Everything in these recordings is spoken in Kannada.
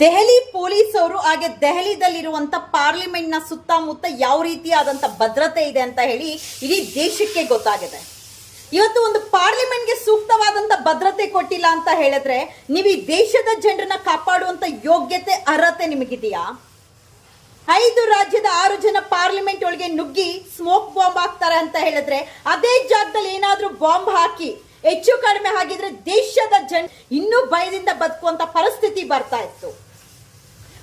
ದೆಹಲಿ ಪೊಲೀಸ್ ಅವರು ಹಾಗೆ ದೆಹಲಿದಲ್ಲಿರುವಂತ ಪಾರ್ಲಿಮೆಂಟ್ನ ಸುತ್ತಮುತ್ತ ಯಾವ ರೀತಿಯಾದಂತ ಭದ್ರತೆ ಇದೆ ಅಂತ ಹೇಳಿ ಇಡೀ ದೇಶಕ್ಕೆ ಗೊತ್ತಾಗಿದೆ. ಇವತ್ತು ಒಂದು ಪಾರ್ಲಿಮೆಂಟ್ಗೆ ಸೂಕ್ತವಾದಂತ ಭದ್ರತೆ ಕೊಟ್ಟಿಲ್ಲ ಅಂತ ಹೇಳಿದ್ರೆ ನೀವು ಈ ದೇಶದ ಜನರನ್ನ ಕಾಪಾಡುವಂತ ಯೋಗ್ಯತೆ, ಅರ್ಹತೆ ನಿಮಗಿದೆಯಾ? ಐದು ರಾಜ್ಯದ ಆರು ಜನ ಪಾರ್ಲಿಮೆಂಟ್ ಒಳಗೆ ನುಗ್ಗಿ ಸ್ಮೋಕ್ ಬಾಂಬ್ ಹಾಕ್ತಾರೆ ಅಂತ ಹೇಳಿದ್ರೆ ಅದೇ ಜಾಗದಲ್ಲಿ ಏನಾದರೂ ಬಾಂಬ್ ಹಾಕಿ ಹೆಚ್ಚು ಕಡಿಮೆ ಆಗಿದ್ರೆ ದೇಶದ ಜನ ಇನ್ನೂ ಭಯದಿಂದ ಬದುಕುವಂತ ಪರಿಸ್ಥಿತಿ ಬರ್ತಾ ಇತ್ತು.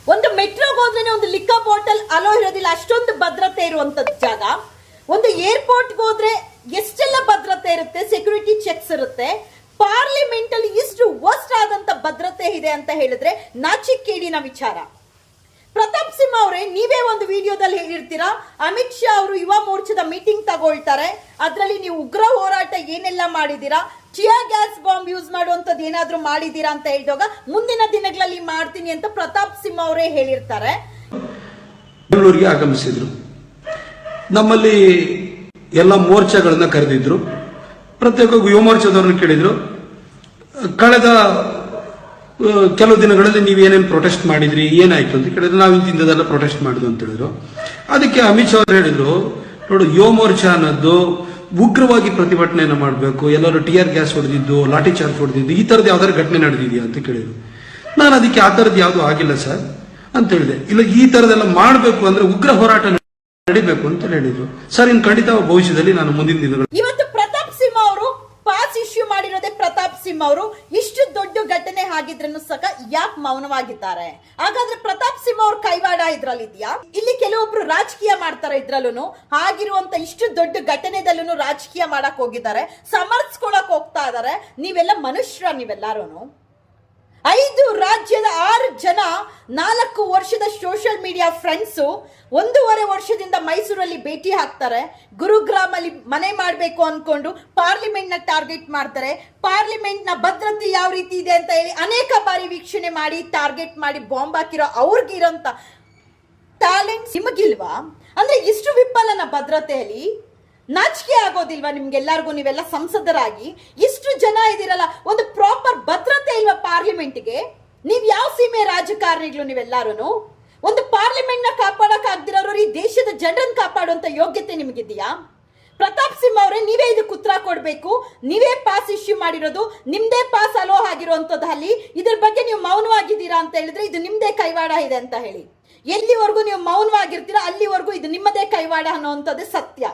ಒಂದು ಮೆಟ್ರೋಗೆ ಹೋದ್ರೆ ಒಂದು ಲಿಕ್ಕ ಬಾಟಲ್ ಅಲೋ ಇರೋದಿಲ್ಲ, ಅಷ್ಟೊಂದು ಭದ್ರತೆ ಇರುವಂತದ್ದು ಜಾಗ. ಒಂದು ಏರ್ಪೋರ್ಟ್ಗೆ ಹೋದ್ರೆ ಎಷ್ಟೆಲ್ಲ ಭದ್ರತೆ ಇರುತ್ತೆ ಸೆಕ್ಯೂರಿಟಿ ಚೆಕ್ಸ್ ಇರುತ್ತೆ. ಪಾರ್ಲಿಮೆಂಟ್ ಅಲ್ಲಿ ಇಷ್ಟು ವರ್ಸ್ಟ್ ಆದಂತ ಭದ್ರತೆ ಇದೆ ಅಂತ ಹೇಳಿದ್ರೆ ನಾಚಿಕೇಡಿನ ವಿಚಾರ. ಪ್ರತಾಪ್ ಸಿಂಹ ಅವರೇ, ನೀವೇ ಒಂದು ವಿಡಿಯೋದಲ್ಲಿ ಹೇಳಿರ್ತೀರಾ? ಅಮಿತ್ ಶಾ ಅವರು ಯುವ ಮೋರ್ಚಾದ ಮೀಟಿಂಗ್ ತಗೊಳ್ತಾರೆ. ಅದರಲ್ಲಿ ನೀವು ಉಗ್ರ ಹೋರಾಟ ಏನೆಲ್ಲ ಮಾಡಿದೀರಾ ಚಿಯಾ ಗ್ಯಾಸ್ ಬಾಂಬ್ ಯೂಸ್ ಮಾಡುವಂಥದ್ದು ಏನಾದರೂ ಮಾಡಿದ್ದೀರಾ ಅಂತ ಹೇಳಿದಾಗ ಮುಂದಿನ ದಿನಗಳಲ್ಲಿ ಮಾಡ್ತೀನಿ ಅಂತ ಪ್ರತಾಪ್ ಸಿಂಹ ಅವರೇ ಹೇಳಿರ್ತಾರೆ. ಬೆಂಗಳೂರಿಗೆ ಆಗಮಿಸಿದ್ರು. ನಮ್ಮಲ್ಲಿ ಎಲ್ಲ ಮೋರ್ಚಾಗಳನ್ನ ಕರೆದಿದ್ರು. ಪ್ರತ್ಯೇಕ ಯುವ ಮೋರ್ಚಾದವ್ರನ್ನ ಕೇಳಿದ್ರು. ಕಳೆದ ಕೆಲವು ದಿನಗಳಲ್ಲಿ ನೀವು ಏನೇನು ಪ್ರೊಟೆಸ್ಟ್ ಮಾಡಿದ್ರಿ, ಏನಾಯ್ತು ಅಂತ ಕೇಳಿದ್ರೆ. ನಾವು ಇಂತಿಂದದೆಲ್ಲ ಪ್ರೊಟೆಸ್ಟ್ ಮಾಡಿದ್ವು ಅಂತ ಹೇಳಿದ್ರು. ಅದಕ್ಕೆ ಅಮಿತ್ ಶಾ ಅವರು ಹೇಳಿದ್ರು, ನೋಡು ಯುವ ಮೋರ್ಚಾ ಅನ್ನೋದು ಉಗ್ರವಾಗಿ ಪ್ರತಿಭಟನೆಯನ್ನು ಮಾಡಬೇಕು, ಎಲ್ಲರೂ ಟಿಯರ್ ಗ್ಯಾಸ್ ಹೊಡೆದಿದ್ದು, ಲಾಠಿ ಚಾರ್ಜ್ ಹೊಡೆದಿದ್ದು, ಈ ಥರದ್ದು ಯಾವ್ದಾದ್ರು ಘಟನೆ ನಡೆದಿದೆಯಾ ಅಂತ ಕೇಳಿದ್ರು. ನಾನು ಅದಕ್ಕೆ ಆ ಥರದ್ದು ಯಾವುದು ಆಗಿಲ್ಲ ಸರ್ ಅಂತ ಹೇಳಿದೆ. ಇಲ್ಲ, ಈ ಥರದೆಲ್ಲ ಮಾಡಬೇಕು ಅಂದ್ರೆ ಉಗ್ರ ಹೋರಾಟ ನಡಿಬೇಕು ಅಂತ ಹೇಳಿದ್ರು. ಸರ್ ಇನ್ನು ಖಂಡಿತ ಭವಿಷ್ಯದಲ್ಲಿ ನಾನು ಮುಂದಿನ ದಿನಗಳು ಇವತ್ತು ಪ್ರತಾಪ್ ಸಿಂಹ ಅವರು ಪಾಸ್ ಇಶ್ಯೂ ಮಾಡಿರೋದೇ ಪ್ರತಾಪ್ ಸಿಂಹ ಅವರು ಇಷ್ಟು ದೊಡ್ಡ ಘಟನೆ ಆಗಿದ್ರೂ ಸಹ ಯಾಕೆ ಮೌನವಾಗಿದ್ದಾರೆ? ಹಾಗಾದ್ರೆ ಪ್ರತಾಪ್ ಸಿಂಹ ಅವ್ರ ಕೈವಾಡ ಇದ್ರಲ್ಲಿ ಇದೆಯಾ ಇಲ್ಲಿ ಕೆಲವೊಬ್ರು ರಾಜಕೀಯ ಮಾಡ್ತಾರೆ ಇದ್ರಲ್ಲೂ ಆಗಿರುವಂತ ಇಷ್ಟು ದೊಡ್ಡ ಘಟನೆದಲ್ಲೂ ರಾಜಕೀಯ ಮಾಡಕ್ ಹೋಗಿದ್ದಾರೆ. ಸಮರ್ಥಿಸ್ಕೊಳಕ್ ಹೋಗ್ತಾ ಇದಾರೆ. ನೀವೆಲ್ಲ ಮನುಷ್ಯರ ನೀವೆಲ್ಲಾರು ಐದು ರಾಜ್ಯದ ಜನ ನಾಲ್ಕು ವರ್ಷದ ಸೋಷಿಯಲ್ ಮೀಡಿಯಾ ಫ್ರೆಂಡ್ಸು ಒಂದೂವರೆ ವರ್ಷದಿಂದ ಮೈಸೂರಲ್ಲಿ ಭೇಟಿ ಹಾಕ್ತಾರೆ ಗುರುಗ್ರಾಮಲ್ಲಿ ಮನೆ ಮಾಡಬೇಕು ಅಂದ್ಕೊಂಡು ಪಾರ್ಲಿಮೆಂಟ್ನ ಟಾರ್ಗೆಟ್ ಮಾಡ್ತಾರೆ. ಪಾರ್ಲಿಮೆಂಟ್ನ ಭದ್ರತೆ ಯಾವ ರೀತಿ ಇದೆ ಅಂತ ಹೇಳಿ ಅನೇಕ ಬಾರಿ ವೀಕ್ಷಣೆ ಮಾಡಿ ಟಾರ್ಗೆಟ್ ಮಾಡಿ ಬಾಂಬ್ ಹಾಕಿರೋ ಅವ್ರಿಗಿರೋಂಥ ಟ್ಯಾಲೆಂಟ್ ನಿಮಗಿಲ್ವಾ? ಅಂದರೆ ಇಷ್ಟು ವಿಫಲನ ಭದ್ರತೆಯಲ್ಲಿ ನಾಚಿಕೆ ಆಗೋದಿಲ್ವಾ ನಿಮ್ಗೆಲ್ಲರಿಗೂ? ನೀವೆಲ್ಲ ಸಂಸದರಾಗಿ ಇಷ್ಟು ಜನ ಇದ್ದೀರಲ್ಲ, ಒಂದು ಪ್ರಾಪರ್ ಭದ್ರತೆ ಇಲ್ವಾ ಪಾರ್ಲಿಮೆಂಟ್ಗೆ ನೀವ್ ಯಾವ ಸೀಮೆ ರಾಜಕಾರಣಿಗಳು ನೀವೆಲ್ಲಾರು ಒಂದು ಪಾರ್ಲಿಮೆಂಟ್ನ ಕಾಪಾಡಕ್ ಆಗ್ದಿರೋರು ಈ ದೇಶದ ಜನರನ್ನ ಕಾಪಾಡುವಂತ ಯೋಗ್ಯತೆ ನಿಮಗಿದೆಯಾ? ಪ್ರತಾಪ್ ಸಿಂಹ ಅವರೇ, ನೀವೇ ಇದಕ್ಕೆ ಉತ್ತರ ಕೊಡಬೇಕು. ನೀವೇ ಪಾಸ್ ಇಶ್ಯೂ ಮಾಡಿರೋದು, ನಿಮ್ದೇ ಪಾಸ್ ಅಲೋ ಆಗಿರುವಂತದ್ದು ಅಲ್ಲಿ. ಇದ್ರ ಬಗ್ಗೆ ನೀವು ಮೌನವಾಗಿದ್ದೀರಾ ಅಂತ ಹೇಳಿದ್ರೆ ಇದು ನಿಮ್ಮದೇ ಕೈವಾಡ ಇದೆ ಅಂತ ಹೇಳಿ. ಎಲ್ಲಿವರೆಗೂ ನೀವು ಮೌನವಾಗಿರ್ತೀರಾ, ಅಲ್ಲಿವರೆಗೂ ಇದು ನಿಮ್ಮದೇ ಕೈವಾಡ ಅನ್ನುವಂಥದ್ದು ಸತ್ಯ.